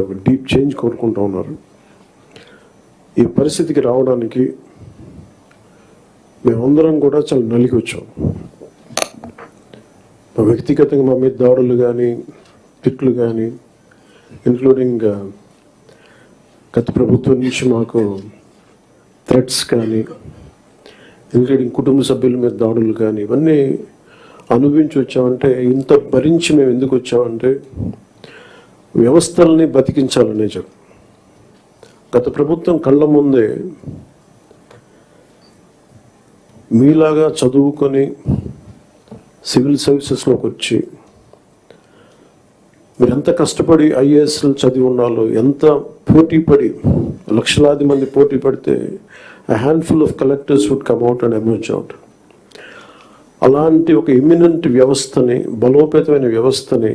ఒక deep change కోరుకుంటూ ఉన్నారు. ఈ పరిస్థితికి రావడానికి మేమందరం కూడా చాలా నలిగి వచ్చాం. మా వ్యక్తిగతంగా మా మీద దాడులు కానీ తిట్లు కానీ ఇంక్లూడింగ్ uh, గత ప్రభుత్వం నుంచి మాకు థ్రెట్స్ కానీ ఇంక్లూడింగ్ కుటుంబ సభ్యుల మీద దాడులు కానీ ఇవన్నీ అనుభవించి వచ్చామంటే ఇంత భరించి మేము ఎందుకు వచ్చామంటే వ్యవస్థల్ని బతికించాలనే చెప్పు గత ప్రభుత్వం కళ్ళ ముందే మీలాగా చదువుకొని సివిల్ సర్వీసెస్లోకి వచ్చి మీరు ఎంత కష్టపడి ఐఏఎస్లు చదివి ఉన్నాలో ఎంత పోటీ పడి లక్షలాది మంది పోటీ పడితే handful of collectors would come out and emerge out అలాంటి ఒక ఇమినెంట్ వ్యవస్థని బలోపేతమైన వ్యవస్థని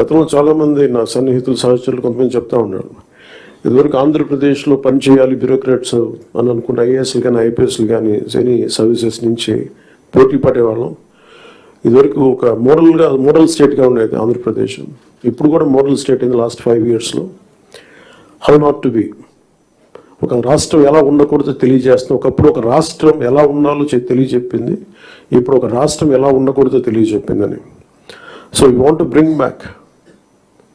గతంలో చాలామంది నా సన్నిహితులు సహచరులు కొంతమంది చెప్తా ఉన్నారు. ఇదివరకు ఆంధ్రప్రదేశ్లో పనిచేయాలి బ్యూరోక్రాట్స్ అని అనుకున్న ఐఏఎస్లు కానీ ఐపీఎస్లు కానీ సెనీ సర్వీసెస్ నుంచి పోటీ పడేవాళ్ళం. ఇదివరకు ఒక మోడల్గా మోడల్ స్టేట్గా ఉండేది ఆంధ్రప్రదేశ్. ఇప్పుడు కూడా మోడల్ స్టేట్ అయింది లాస్ట్ ఫైవ్ ఇయర్స్లో. How not to be. ఒక రాష్ట్రం ఎలా ఉండకూడదో తెలియజేస్తాం ఒకప్పుడు ఒక రాష్ట్రం ఎలా ఉండాలో చె- తెలియజెప్పింది. ఇప్పుడు ఒక రాష్ట్రం ఎలా ఉండకూడదో తెలియజెప్పిందని. So you want to bring back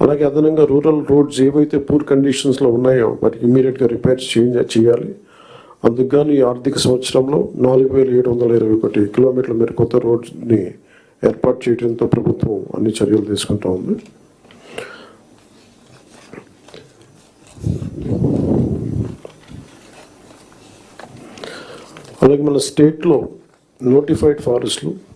అలాగే అదనంగా రూరల్ రోడ్స్ ఏవైతే పూర్ కండిషన్స్లో ఉన్నాయో వాటికి ఇమీడియట్గా రిపేర్స్ చేంజ్ చేయాలి. అందుకు ఈ ఆర్థిక సంవత్సరంలో నాలుగు వేల ఏడు వందల ఇరవై ఒకటి కిలోమీటర్ల మేర కొత్త రోడ్స్ని ఏర్పాటు చేయడంతో ప్రభుత్వం అన్ని చర్యలు తీసుకుంటా ఉంది. అలాగే మన స్టేట్లో notified ఫారెస్ట్లు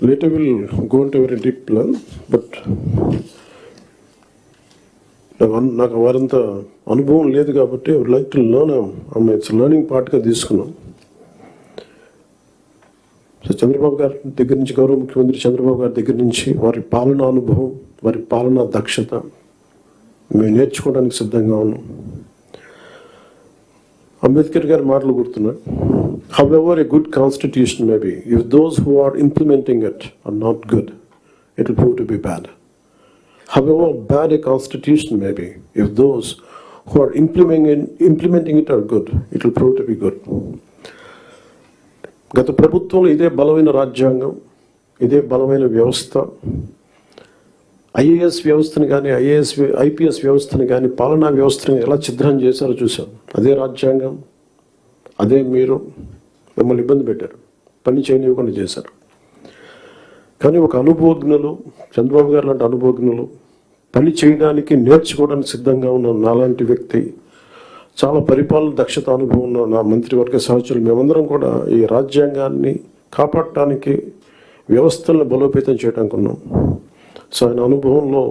Later we'll go into very deep plan, but నాకు నాకు వారంత అనుభవం లేదు కాబట్టి I like to learn it's learning పార్ట్గా తీసుకున్నాం. సో చంద్రబాబు గారి దగ్గర నుంచి గౌరవ ముఖ్యమంత్రి చంద్రబాబు గారి దగ్గర నుంచి వారి పాలనా అనుభవం వారి పాలనా దక్షత మేము నేర్చుకోవడానికి సిద్ధంగా ఉన్నాం. అంబేద్కర్ గారి మాటలు గుర్తున్నాయి however a good constitution may be if those who are implementing it are not good it will prove to be bad however bad a constitution may be, if those who are implementing, implementing it are good, it will prove to be good. గత ప్రభుత్వంలో ఇదే బలమైన రాజ్యాంగం ఇదే బలమైన వ్యవస్థ IAS వ్యవస్థను కానీ ఐఏఎస్ ఐపీఎస్ వ్యవస్థను కానీ పాలనా వ్యవస్థను ఎలా ఛిద్రం చేశారో చూసాం అదే రాజ్యాంగం అదే మీరు మిమ్మల్ని ఇబ్బంది పెట్టారు. పని చేయనివ్వకుండా చేశారు. కానీ ఒక అనుభవజ్ఞులు చంద్రబాబు గారు లాంటి అనుభవజ్ఞులు పని చేయడానికి నేర్చుకోవడానికి సిద్ధంగా ఉన్న నాలాంటి వ్యక్తి చాలా పరిపాలన దక్షత అనుభవం ఉన్న నా మంత్రివర్గ సహచరులు మేమందరం కూడా ఈ రాజ్యాంగాన్ని కాపాడటానికి వ్యవస్థలను బలోపేతం చేయడానికి ఉన్నాం. సో ఆయన అనుభవంలో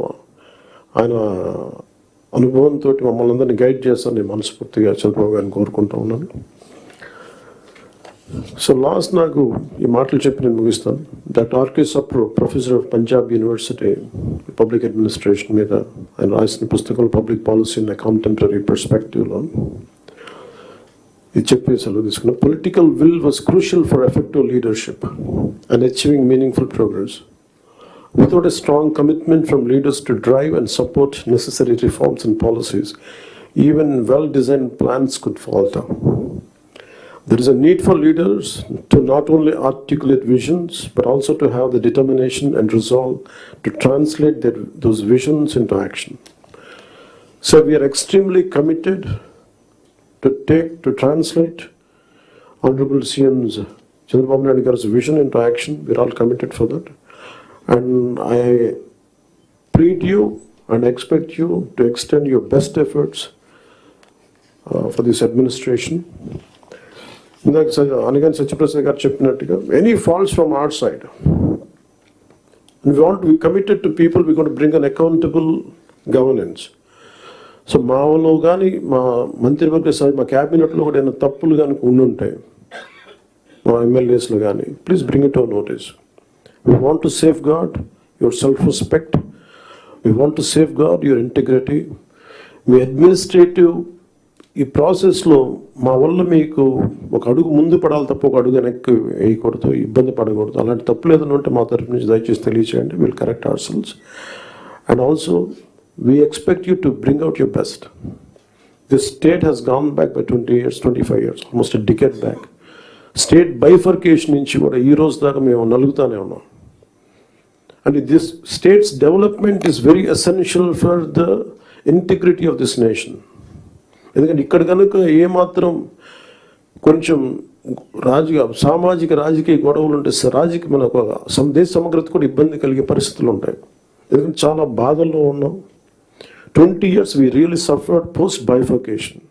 ఆయన అనుభవంతో మమ్మల్ని అందరినీ గైడ్ చేస్తాను. నేను మనస్ఫూర్తిగా చంద్రబాబు గారిని కోరుకుంటా ఉన్నాను. సో లాస్ట్ నాకు ఈ మాటలు చెప్పి నేను ముగిస్తాను. Doctor R K Sapru professor of Punjab university public administration మీద ఆయన రాసిన పుస్తకం పబ్లిక్ పాలసీ ఇన్ కాంటెంపరీ పర్స్పెక్టివ్లో ఇది చెప్పి సెలవు తీసుకున్నా political will was crucial for effective leadership and achieving meaningful progress. Without a strong commitment from leaders to drive and support necessary reforms and policies, even well designed plans could falter. There is a need for leaders to not only articulate visions, but also to have the determination and resolve to translate their, those visions into action. So we are extremely committed to take, to translate Honorable CM's Chandrababu Naidu vision into action. We're all committed for that. And I plead you and expect you to extend your best efforts uh, for this administration. ఇందాక అనగాని సత్యప్రసాద్ గారు చెప్పినట్టుగా any faults from our side we want we committed to people we got bring an accountable governance so మాలో కానీ మా మంత్రివర్గ సభ మా క్యాబినెట్లో కూడా ఏమైనా తప్పులు కనుక ఉండుంటాయి మా ఎమ్మెల్యేస్లో కానీ please bring it our notice We want to safeguard your self-respect. We want to safeguard your integrity. మీ అడ్మినిస్ట్రేటివ్ ఈ ప్రాసెస్లో మా వల్ల మీకు ఒక అడుగు ముందు పడాలి తప్ప ఒక అడుగు వెనక్కి వేయకూడదు ఇబ్బంది పడకూడదు. అలాంటి తప్పు ఏదైనా ఉంటే మా తరఫు నుంచి దయచేసి తెలియచేయండి. Will correct ourselves and also we expect you to bring out your best this state has gone back by twenty years twenty five years almost decade back state bifurcation నుంచి కూడా ఈ రోజు దాకా మేము నలుగుతానే ఉన్నాం. And this state's development is very essential for the integrity of this nation ఎందుకంటే ఇక్కడ కనుక ఏమాత్రం కొంచెం రాజకీయ సామాజిక రాజకీయ గొడవలు ఉంటే రాజకీయ మన ఒక సమ- దేశ సమగ్రత కూడా ఇబ్బంది కలిగే పరిస్థితులు ఉంటాయి. ఎందుకంటే చాలా బాధల్లో ఉన్నాం. Twenty years we really suffered post bifurcation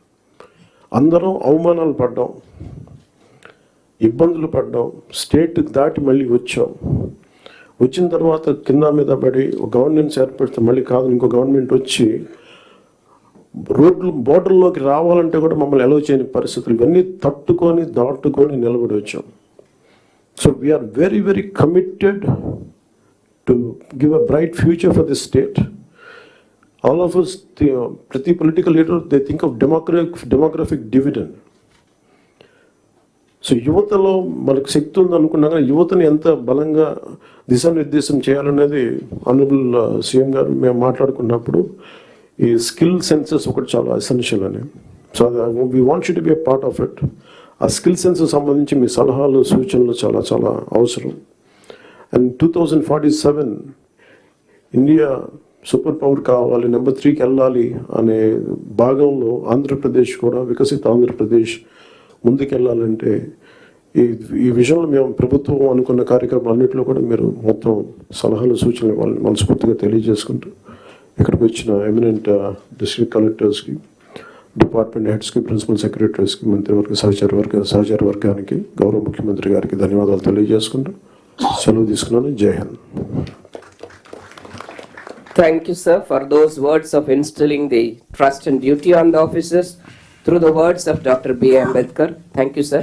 అందరం అవమానాలు పడ్డాం. ఇబ్బందులు పడ్డాం. స్టేట్ దాటి మళ్ళీ వచ్చాం. వచ్చిన తర్వాత కింద మీద పడి ఒక గవర్నెన్స్ ఏర్పడితే మళ్ళీ కాదు ఇంకో గవర్నమెంట్ వచ్చి రోడ్లు బోర్డర్లోకి రావాలంటే కూడా మమ్మల్ని ఎలవ్ చేయని పరిస్థితులు. ఇవన్నీ తట్టుకొని దాటుకొని నిలబడి వచ్చాం. So we're very very committed to give a bright future for this state all of us ప్రతి political leader they think of demographic demographic dividend so యువతలో మనకు శక్తి ఉంది అనుకున్నా కానీ యువతని ఎంత బలంగా దిశానిర్దేశం చేయాలనేది ఆనరబుల్ సీఎం uh, గారు మేము మాట్లాడుకున్నప్పుడు ఈ స్కిల్ సెన్సెస్ ఒకటి చాలా ఎసెన్షియల్ అని. So we want to be a part of it ఆ స్కిల్ సెన్స్ సంబంధించి మీ సలహాలు సూచనలు చాలా చాలా అవసరం. And two thousand forty seven India super power కావాలి నెంబర్ త్రీకి వెళ్ళాలి అనే భాగంలో ఆంధ్రప్రదేశ్ కూడా వికసిత ఆంధ్రప్రదేశ్ ముందుకెళ్ళాలంటే ఈ ఈ విషయంలో మేము ప్రభుత్వం అనుకున్న కార్యక్రమాలన్నింటిలో కూడా మీరు మొత్తం సలహాలు సూచనలు ఇవ్వాలని మనస్ఫూర్తిగా తెలియజేసుకుంటూ ఇక్కడికి వచ్చిన ఎమినెంట్ డిస్ట్రిక్ట్ కలెక్టర్స్కి డిపార్ట్మెంట్ హెడ్స్కి ప్రిన్సిపల్ సెక్రటరీస్కి మంత్రివర్గ సహచార వర్గ సహచార వర్గానికి గౌరవ ముఖ్యమంత్రి గారికి ధన్యవాదాలు తెలియజేసుకుంటూ సెలవు తీసుకున్నాను. Jai Hind. Thank you sir for those words of instilling the trust and duty on the officers through the words of Dr. B. Ambedkar. Thank you, sir.